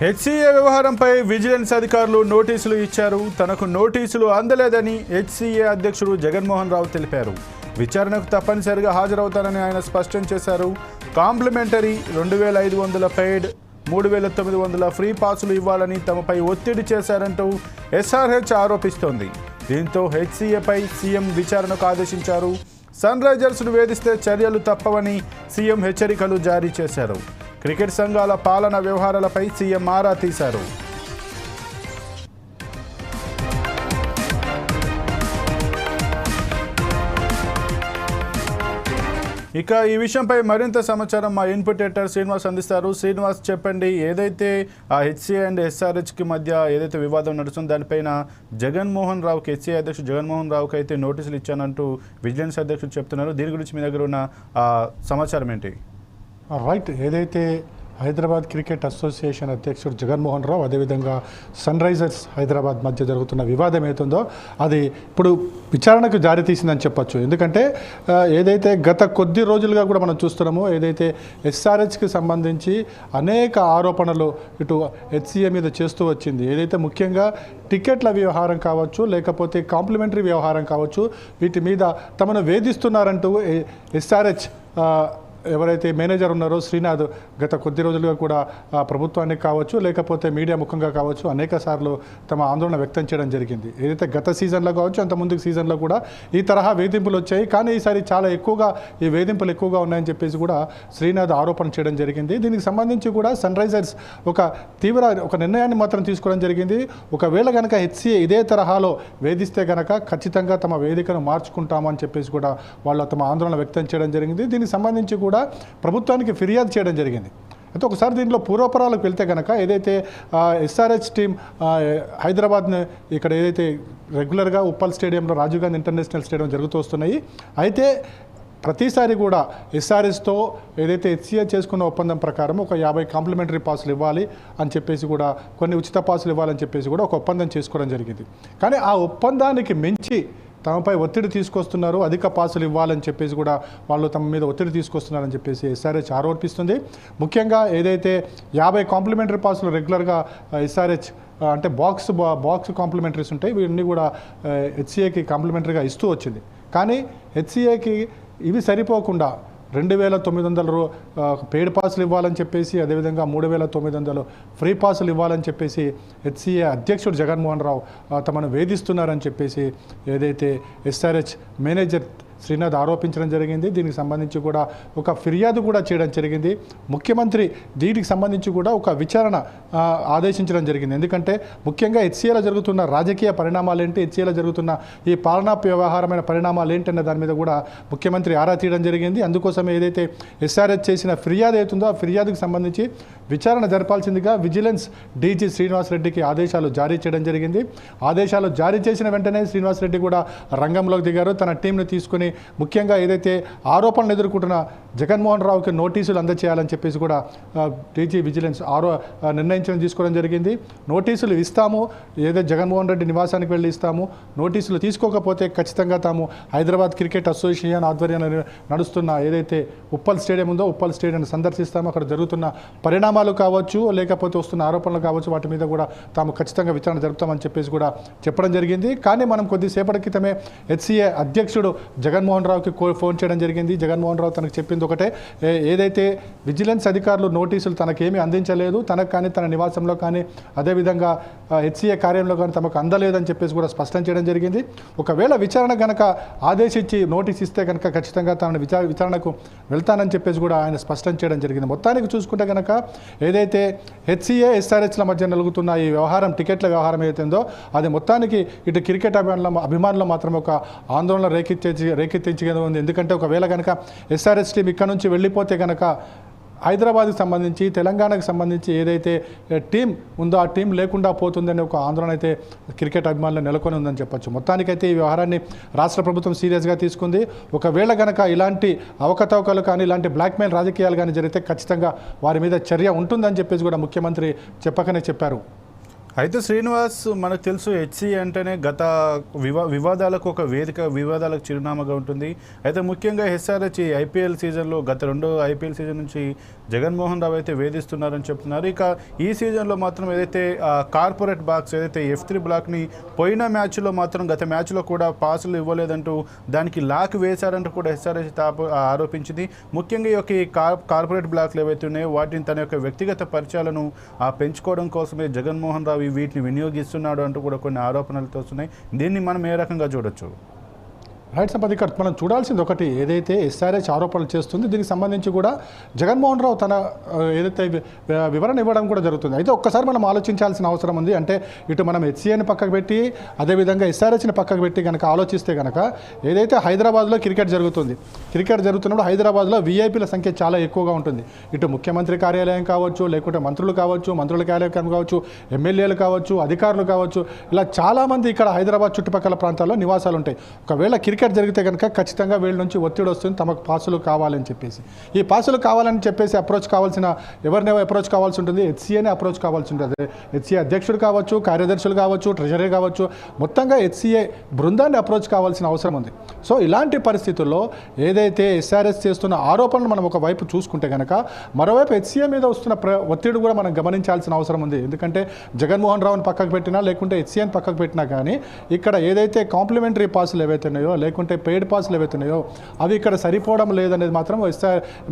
HCA వ్యవహారంపై vigilance అధికారులు నోటీసులు ఇచ్చారు. తనకు నోటీసులు అందలేదని హెచ్సిఏ అధ్యక్షుడు జగన్మోహన్ రావు తెలిపారు. విచారణకు తప్పనిసరిగా హాజరవుతానని ఆయన స్పష్టం చేశారు. కాంప్లిమెంటరీ రెండు వేల ఐదు వందల పెయిడ్ మూడు వేల తొమ్మిది వందల ఫ్రీ పాసులు ఇవ్వాలని తమపై ఒత్తిడి చేశారంటూ ఎస్ఆర్హెచ్ ఆరోపిస్తోంది. దీంతో హెచ్సీఏపై సీఎం విచారణకు ఆదేశించారు. సన్ రైజర్స్ను వేధిస్తే చర్యలు తప్పవని సీఎం హెచ్చరికలు జారీ చేశారు. క్రికెట్ సంఘాల పాలన వ్యవహారాలపై సీఎం ఆరా తీశారు. ఇక ఈ విషయంపై మరింత సమాచారం మా ఇన్పుట్ ఎడిటర్ శ్రీనివాస్ అందిస్తారు. శ్రీనివాస్ చెప్పండి ఏదైతే ఆ హెచ్సీ అండ్ ఎస్ఆర్హెచ్కి మధ్య ఏదైతే వివాదం నడుస్తుందో దానిపైన జగన్మోహన్ రావుకి హెచ్సీ అధ్యక్షుడు జగన్మోహన్ రావుకి అయితే నోటీసులు ఇచ్చానంటూ విజిలెన్స్ అధ్యక్షుడు చెప్తున్నారు. దీని గురించి మీ దగ్గర ఉన్న సమాచారం ఏంటి? రైట్ ఏదైతే హైదరాబాద్ క్రికెట్ అసోసియేషన్ అధ్యక్షుడు జగన్మోహన్ రావు అదేవిధంగా సన్ రైజర్స్ హైదరాబాద్ మధ్య జరుగుతున్న వివాదం ఏతుందో అది ఇప్పుడు విచారణకు జారీ తీసిందని చెప్పొచ్చు. ఎందుకంటే ఏదైతే గత కొద్ది రోజులుగా కూడా మనం చూస్తున్నామో ఏదైతే ఎస్ఆర్హెచ్కి సంబంధించి అనేక ఆరోపణలు ఇటు హెచ్సిఏ మీద చేస్తూ వచ్చింది. ఏదైతే ముఖ్యంగా టికెట్ల వ్యవహారం కావచ్చు లేకపోతే కాంప్లిమెంటరీ వ్యవహారం కావచ్చు వీటి మీద తమను వేధిస్తున్నారంటూ ఎస్ఆర్హెచ్ ఎవరైతే మేనేజర్ ఉన్నారో శ్రీనాథ్ గత కొద్ది రోజులుగా కూడా ఆ, ప్రభుత్వానికి కావచ్చు లేకపోతే మీడియా ముఖంగా కావచ్చు అనేక సార్లు తమ ఆందోళన వ్యక్తం చేయడం జరిగింది. ఏదైతే గత సీజన్లో కావచ్చు అంత ముందు సీజన్లో కూడా ఈ తరహా వేధింపులు వచ్చాయి. కానీ ఈసారి చాలా ఎక్కువగా ఈ వేధింపులు ఎక్కువగా ఉన్నాయని చెప్పేసి కూడా శ్రీనాథ్ ఆరోపణ చేయడం జరిగింది. దీనికి సంబంధించి కూడా సన్ రైజర్స్ ఒక తీవ్ర ఒక నిర్ణయాన్ని మాత్రం తీసుకోవడం జరిగింది. ఒకవేళ కనుక హెచ్సిఏ ఇదే తరహాలో వేధిస్తే కనుక ఖచ్చితంగా తమ వేదికను మార్చుకుంటామని చెప్పేసి కూడా వాళ్ళు తమ ఆందోళన వ్యక్తం చేయడం జరిగింది. దీనికి సంబంధించి కూడా ప్రభుత్వానికి ఫిర్యాదు చేయడం జరిగింది. అయితే ఒకసారి దీంట్లో పూర్వపరాలకు వెళ్తే కనుక ఏదైతే ఎస్ఆర్హెచ్ టీం హైదరాబాద్ని ఇక్కడ ఏదైతే రెగ్యులర్గా ఉప్పల్ స్టేడియంలో రాజీవ్ గాంధీ ఇంటర్నేషనల్ స్టేడియం జరుగుతూ వస్తున్నాయి. అయితే ప్రతిసారి కూడా ఎస్ఆర్ఎస్తో ఏదైతే హెచ్సిఏ చేసుకున్న ఒప్పందం ప్రకారం ఒక యాభై కాంప్లిమెంటరీ పాసులు ఇవ్వాలి అని చెప్పేసి కూడా కొన్ని ఉచిత పాసులు ఇవ్వాలని చెప్పేసి కూడా ఒక ఒప్పందం చేసుకోవడం జరిగింది. కానీ ఆ ఒప్పందానికి మించి తమపై ఒత్తిడి తీసుకొస్తున్నారు అధిక పాసులు ఇవ్వాలని చెప్పేసి కూడా వాళ్ళు తమ మీద ఒత్తిడి తీసుకొస్తున్నారని చెప్పేసి ఎస్ఆర్హెచ్ ఆరోపిస్తుంది. ముఖ్యంగా ఏదైతే యాభై కాంప్లిమెంటరీ పాసులు రెగ్యులర్గా ఎస్ఆర్హెచ్ అంటే బాక్స్ బాక్స్ కాంప్లిమెంటరీస్ ఉంటాయి వీటిని కూడా హెచ్సిఏకి కాంప్లిమెంటరీగా ఇస్తూ వచ్చింది. కానీ హెచ్సిఏకి ఇవి సరిపోకుండా రెండు వేల తొమ్మిది వందల పెయిడ్ పాసులు ఇవ్వాలని చెప్పేసి అదేవిధంగా మూడు వేల తొమ్మిది వందలు ఫ్రీ పాసులు ఇవ్వాలని చెప్పేసి హెచ్సిఏ అధ్యక్షుడు జగన్మోహన్ రావు తమను వేధిస్తున్నారని చెప్పేసి ఏదైతే ఎస్ఆర్హెచ్ మేనేజర్ శ్రీనాథ్ ఆరోపించడం జరిగింది. దీనికి సంబంధించి కూడా ఒక ఫిర్యాదు కూడా చేయడం జరిగింది. ముఖ్యమంత్రి దీనికి సంబంధించి కూడా ఒక విచారణ ఆదేశించడం జరిగింది. ఎందుకంటే ముఖ్యంగా హెచ్సిఏలో జరుగుతున్న రాజకీయ పరిణామాలు ఏంటి హెచ్సిఏలో జరుగుతున్న ఈ పాలనా వ్యవహారమైన పరిణామాలు ఏంటన్న దాని మీద కూడా ముఖ్యమంత్రి ఆరా తీయడం జరిగింది. అందుకోసమే ఏదైతే ఎస్ఆర్హెచ్ చేసిన ఫిర్యాదు అవుతుందో ఆ ఫిర్యాదుకు సంబంధించి విచారణ జరపాల్సిందిగా విజిలెన్స్ డీజీ శ్రీనివాసరెడ్డికి ఆదేశాలు జారీ చేయడం జరిగింది. ఆదేశాలు జారీ చేసిన వెంటనే శ్రీనివాసరెడ్డి కూడా రంగంలోకి దిగారు. తన టీంను తీసుకుని ముఖ్యంగా ఏదైతే ఆరోపణలు ఎదుర్కొంటున్న జగన్మోహన్ రావుకి నోటీసులు అందజేయాలని చెప్పేసి కూడా డీజీ విజిలెన్స్ ఆరో నిర్ణయించడం తీసుకోవడం జరిగింది. నోటీసులు ఇస్తాము ఏదైతే జగన్మోహన్ రెడ్డి నివాసానికి వెళ్ళి ఇస్తాము. నోటీసులు తీసుకోకపోతే ఖచ్చితంగా తాము హైదరాబాద్ క్రికెట్ అసోసియేషన్ ఆధ్వర్యంలో నడుస్తున్న ఏదైతే ఉప్పల్ స్టేడియం ఉందో ఉప్పల్ స్టేడియం సందర్శిస్తాము. అక్కడ జరుగుతున్న పరిణామాలు కావచ్చు లేకపోతే వస్తున్న ఆరోపణలు కావచ్చు వాటి మీద కూడా తాము ఖచ్చితంగా విచారణ జరుపుతామని చెప్పేసి కూడా చెప్పడం జరిగింది. కానీ మనం కొద్దిసేపటి క్రితమే హెచ్సిఏ అధ్యక్షుడు జగన్మోహన్ రావుకి ఫోన్ చేయడం జరిగింది. జగన్మోహన్ రావు తనకు చెప్పింది ఒకటే. ఏదైతే విజిలెన్స్ అధికారులు నోటీసులు తనకేమీ అందించలేదు తనకు కానీ తన నివాసంలో కానీ అదేవిధంగా హెచ్సిఏ కార్యంలో కానీ తమకు అందలేదని చెప్పేసి కూడా స్పష్టం చేయడం జరిగింది. ఒకవేళ విచారణ కనుక ఆదేశించి నోటీస్ ఇస్తే కనుక ఖచ్చితంగా తనను విచార విచారణకు వెళ్తానని చెప్పేసి కూడా ఆయన స్పష్టం చేయడం జరిగింది. మొత్తానికి చూసుకుంటే కనుక ఏదైతే హెచ్సిఏ ఎస్ఆర్హెచ్ల మధ్య నలుగుతున్న ఈ వ్యవహారం టికెట్ల వ్యవహారం ఏదైతుందో అది మొత్తానికి ఇటు క్రికెట్ అభిమానుల అభిమానులు మాత్రం ఒక ఆందోళన రేకెత్తే రేకెత్తించగా ఉంది ఎందుకంటే ఒకవేళ కనుక ఎస్ఆర్ఎస్ టీం ఇక్కడ నుంచి వెళ్ళిపోతే కనుక హైదరాబాద్కి సంబంధించి తెలంగాణకు సంబంధించి ఏదైతే టీం ఉందో ఆ టీం లేకుండా పోతుందనే ఒక ఆందోళన అయితే క్రికెట్ అభిమానులు నెలకొని ఉందని చెప్పొచ్చు. మొత్తానికైతే ఈ వ్యవహారాన్ని రాష్ట్ర ప్రభుత్వం సీరియస్గా తీసుకుంది. ఒకవేళ గనక ఇలాంటి అవకతవకలు కానీ ఇలాంటి బ్లాక్మెయిల్ రాజకీయాలు కానీ జరిగితే ఖచ్చితంగా వారి మీద చర్య ఉంటుందని చెప్పేసి కూడా ముఖ్యమంత్రి చెప్పకనే చెప్పారు. అయితే శ్రీనివాస్ మనకు తెలుసు హెచ్సి అంటేనే గత వివా వివాదాలకు ఒక వేదిక వివాదాలకు చిరునామాగా ఉంటుంది. అయితే ముఖ్యంగా హెచ్ఆర్హెచ్ ఐపీఎల్ సీజన్లో గత రెండో ఐపీఎల్ సీజన్ నుంచి జగన్మోహన్ రావు అయితే వేధిస్తున్నారని చెప్తున్నారు. ఇక ఈ సీజన్లో మాత్రం ఏదైతే కార్పొరేట్ బాక్స్ ఏదైతే ఎఫ్ త్రీ బ్లాక్ని పోయిన మ్యాచ్లో మాత్రం గత మ్యాచ్లో కూడా పాసులు ఇవ్వలేదంటూ దానికి లాక్ వేశారంటూ కూడా హెచ్ఆర్హెచ్ ఆరోపించింది. ముఖ్యంగా ఈ యొక్క ఈ కార్ కార్పొరేట్ బ్లాక్లు ఏవైతే ఉన్నాయో వాటిని తన యొక్క వ్యక్తిగత పరిచయాలను పెంచుకోవడం కోసమే జగన్మోహన్ రావు వీటిని వినియోగిస్తున్నాడు అంటూ కూడా కొన్ని ఆరోపణలతో వస్తున్నాయి. దీన్ని మనం ఏ రకంగా చూడొచ్చు? రైట్ సంపత్ ఇక్కడ మనం చూడాల్సింది ఒకటి ఏదైతే ఎస్ఆర్హెచ్ ఆరోపణలు చేస్తుంది దీనికి సంబంధించి కూడా జగన్మోహన్ రావు తన ఏదైతే వివరణ ఇవ్వడం కూడా జరుగుతుంది. అయితే ఒక్కసారి మనం ఆలోచించాల్సిన అవసరం ఉంది. అంటే ఇటు మనం హెచ్సిఏని పక్కకు పెట్టి అదేవిధంగా ఎస్ఆర్హెచ్ని పక్కకు పెట్టి కనుక ఆలోచిస్తే కనుక ఏదైతే హైదరాబాద్లో క్రికెట్ జరుగుతుంది క్రికెట్ జరుగుతున్నప్పుడు హైదరాబాద్లో వీఐపీల సంఖ్య చాలా ఎక్కువగా ఉంటుంది. ఇటు ముఖ్యమంత్రి కార్యాలయం కావచ్చు లేకుంటే మంత్రులు కావచ్చు మంత్రుల కార్యాలయం కావచ్చు ఎమ్మెల్యేలు కావచ్చు అధికారులు కావచ్చు ఇలా చాలామంది ఇక్కడ హైదరాబాద్ చుట్టుపక్కల ప్రాంతాల్లో నివాసాలు ఉంటాయి. ఒకవేళ క్రికెట్ జరిగితే కనుక ఖచ్చితంగా వీళ్ళ నుంచి ఒత్తిడి వస్తుంది తమకు పాసులు కావాలని చెప్పేసి. ఈ పాసులు కావాలని చెప్పేసి అప్రోచ్ కావాల్సిన ఎవరిని అప్రోచ్ కావాల్సి ఉంటుంది? హెచ్సిఏనే అప్రోచ్ కావాల్సి ఉంటుంది. హెచ్సిఏ అధ్యక్షుడు కావచ్చు కార్యదర్శులు కావచ్చు ట్రెజరీ కావచ్చు మొత్తంగా హెచ్సిఏ బృందాన్ని అప్రోచ్ కావాల్సిన అవసరం ఉంది. సో ఇలాంటి పరిస్థితుల్లో ఏదైతే ఎస్ఆర్ఎస్ చేస్తున్న ఆరోపణలు మనం ఒక వైపు చూసుకుంటే కనుక మరోవైపు హెచ్సిఏ మీద వస్తున్న ప్ర ఒత్తిడి కూడా మనం గమనించాల్సిన అవసరం ఉంది. ఎందుకంటే జగన్మోహన్ రావుని పక్కకు పెట్టినా లేకుంటే హెచ్సిఏని పక్కకు పెట్టినా కానీ ఇక్కడ ఏదైతే కాంప్లిమెంటరీ పాసులు ఏవైతే ఉన్నాయో లేకుంటే పెయిడ్ పాసులు ఏవైతున్నాయో అవి ఇక్కడ సరిపోవడం లేదనేది మాత్రం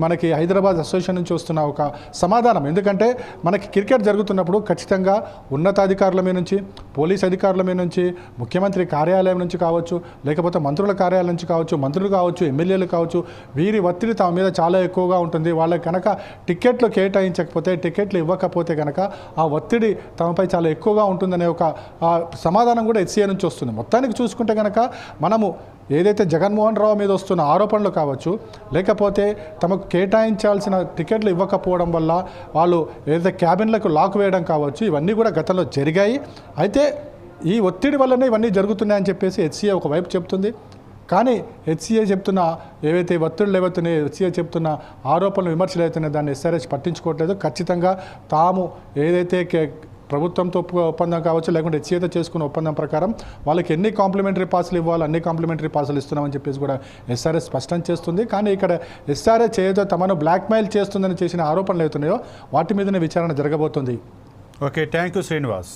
మనకి హైదరాబాద్ అసోసియేషన్ నుంచి వస్తున్న ఒక సమాధానం. ఎందుకంటే మనకి క్రికెట్ జరుగుతున్నప్పుడు ఖచ్చితంగా ఉన్నతాధికారుల మీద నుంచి పోలీస్ అధికారుల మీద నుంచి ముఖ్యమంత్రి కార్యాలయం నుంచి కావచ్చు లేకపోతే మంత్రుల కార్యాలయం నుంచి కావచ్చు మంత్రులు కావచ్చు ఎమ్మెల్యేలు కావచ్చు వీరి ఒత్తిడి తమ మీద చాలా ఎక్కువగా ఉంటుంది. వాళ్ళకి కనుక టికెట్లు కేటాయించకపోతే టికెట్లు ఇవ్వకపోతే కనుక ఆ ఒత్తిడి తమపై చాలా ఎక్కువగా ఉంటుందనే ఒక సమాధానం కూడా ఎస్సీఏ నుంచి వస్తుంది. మొత్తానికి చూసుకుంటే కనుక మనము ఏదైతే జగన్మోహన్ రావు మీద వస్తున్న ఆరోపణలు కావచ్చు లేకపోతే తమకు కేటాయించాల్సిన టికెట్లు ఇవ్వకపోవడం వల్ల వాళ్ళు ఏదైతే క్యాబిన్లకు లాక్ వేయడం కావచ్చు ఇవన్నీ కూడా గతంలో జరిగాయి. అయితే ఈ ఒత్తిడి వల్లనే ఇవన్నీ జరుగుతున్నాయని చెప్పేసి హెచ్సిఏ ఒకవైపు చెప్తుంది. కానీ హెచ్సిఏ చెప్తున్న ఏవైతే ఒత్తిళ్ళు ఏవైతున్నాయో హెచ్సిఏ చెప్తున్న ఆరోపణలు విమర్శలు అవుతున్నాయో దాన్ని ఎస్ఆర్ఎస్ పట్టించుకోవట్లేదు. ఖచ్చితంగా తాము ఏదైతే కే- ప్రభుత్వంతో ఒప్పందం కావచ్చు లేకుంటే చేత చేసుకున్న ఒప్పందం ప్రకారం వాళ్ళకి ఎన్ని కాంప్లిమెంటరీ పాసులు ఇవ్వాలో అన్ని కాంప్లిమెంటరీ పాసులు ఇస్తున్నామని చెప్పేసి కూడా ఎస్ఆర్ఎస్ స్పష్టం చేస్తుంది. కానీ ఇక్కడ ఎస్ఆర్ఏ ఏదో తమను బ్లాక్మెయిల్ చేస్తుందని చేసిన ఆరోపణలు అవుతున్నాయో వాటి మీదనే విచారణ జరగబోతుంది. Okay thank you Srinivas.